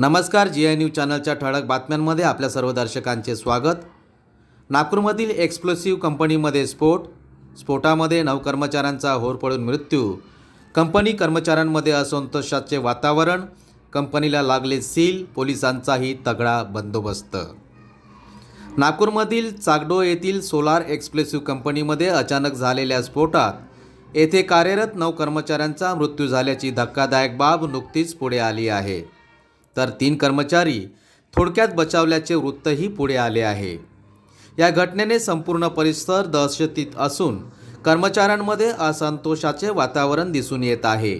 नमस्कार जी I news चॅनलच्या ठळक बातम्यांमध्ये आपल्या सर्व दर्शकांचे स्वागत. नागपूरमधील एक्सप्लोसिव्ह कंपनीमध्ये स्फोट. स्फोटामध्ये नऊ कर्मचाऱ्यांचा होरपळून मृत्यू. कंपनी कर्मचाऱ्यांमध्ये असंतोषाचे वातावरण. कंपनीला लागले सील पोलिसांचाही तगडा बंदोबस्त. नागपूरमधील चागडो येथील सोलार एक्सप्लेसिव्ह कंपनीमध्ये अचानक झालेल्या स्फोटात येथे कार्यरत नऊ कर्मचाऱ्यांचा मृत्यू झाल्याची धक्कादायक बाब नुकतीच पुढे आली आहे. तर तीन कर्मचारी थोडक्यात बचावल्याचे वृत्तही पुढे आले आहे. या घटनेने संपूर्ण परिसर दहशतीत असून कर्मचाऱ्यांमध्ये असंतोषाचे वातावरण दिसून येत आहे.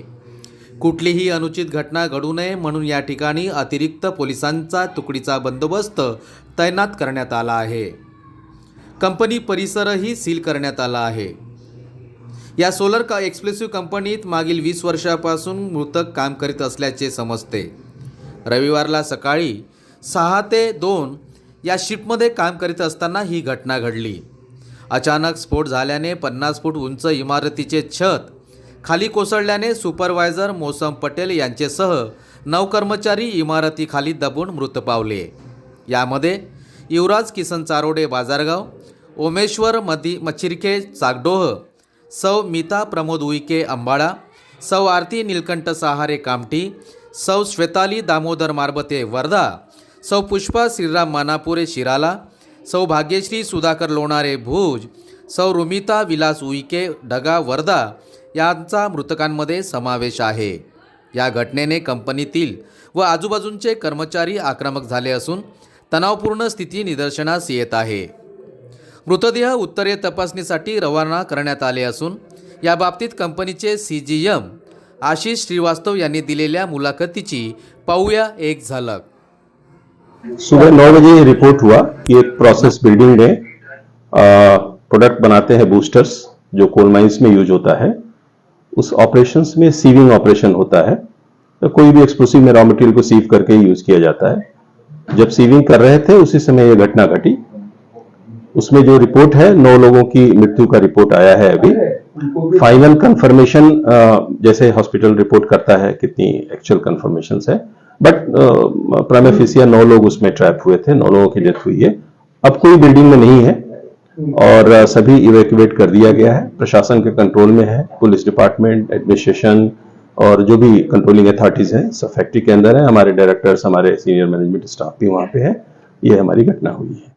कुठलीही अनुचित घटना घडू नये म्हणून या ठिकाणी अतिरिक्त पोलिसांचा तुकडीचा बंदोबस्त तैनात करण्यात आला आहे. कंपनी परिसरही सील करण्यात आला आहे. या सोलर का एक्सप्रेसिव्ह कंपनीत मागील वीस वर्षापासून मृतक काम करीत असल्याचे समजते. रविवारला सकाळी सहा ते दोन या शिपमध्ये काम करीत असताना ही घटना घडली. अचानक स्फोट झाल्याने पन्नास फूट उंच इमारतीचे छत खाली कोसळल्याने सुपरवायझर मोसम पटेल यांचेसह नऊ कर्मचारी इमारतीखाली दबून मृत पावले. यामध्ये युवराज किसन चारोडे बाजारगाव ओमेश्वर मदी मच्छिरके चागडोह सौ मिता प्रमोद उईके अंबाळा सौ आरती नीलकंठ सहारे कामठी सौ श्वेताली दामोदर मारबते वर्धा सौ पुष्पा श्रीराम मानापुरे शिराला सौ भाग्यश्री सुधाकर लोणारे भुज सौ रुमिता विलास उईके ढगा वर्धा यांचा मृतकांमध्ये समावेश आहे. या घटनेने कंपनीतील व आजूबाजूंचे कर्मचारी आक्रमक झाले असून तणावपूर्ण स्थिती निदर्शनास येत आहे. मृतदेह उत्तरीय तपासणीसाठी रवाना करण्यात आले असून याबाबतीत कंपनीचे C G M Ashish Shrivastava यांनी दिलेल्या मुलाखतीची पाहूया एक झलक. सुबह नौ बजे रिपोर्ट हुआ कि एक प्रोसेस बिल्डिंग में प्रोडक्ट बनाते हैं बूस्टर्स जो कोल माइंस में यूज़ होता है। उस ऑपरेशन में सीविंग ऑपरेशन होता है। तो कोई भी एक्सप्लोसिव में रॉ मटेरियल को सीव करके यूज़ किया जाता है। जब सीविंग कर रहे थे, उसी समय यह घटना घटी। उसमें जो रिपोर्ट है, नौ लोगों की मृत्यु का रिपोर्ट आया है अभी। फाइनल कंफर्मेशन जैसे हॉस्पिटल रिपोर्ट करता है, कितनी एक्चुअल कंफर्मेशन है। बट प्रामेफिसिया नौ लोग उसमें ट्रैप हुए थे, नौ लोगों की डेथ हुई है। अब कोई बिल्डिंग में नहीं है और सभी इवैक्यूएट कर दिया गया है। प्रशासन के कंट्रोल में है पुलिस डिपार्टमेंट एडमिनिस्ट्रेशन और जो भी कंट्रोलिंग अथॉरिटीज हैं, सब फैक्ट्री के अंदर है। हमारे डायरेक्टर्स हमारे सीनियर मैनेजमेंट स्टाफ भी वहाँ पे है। ये हमारी घटना हुई है।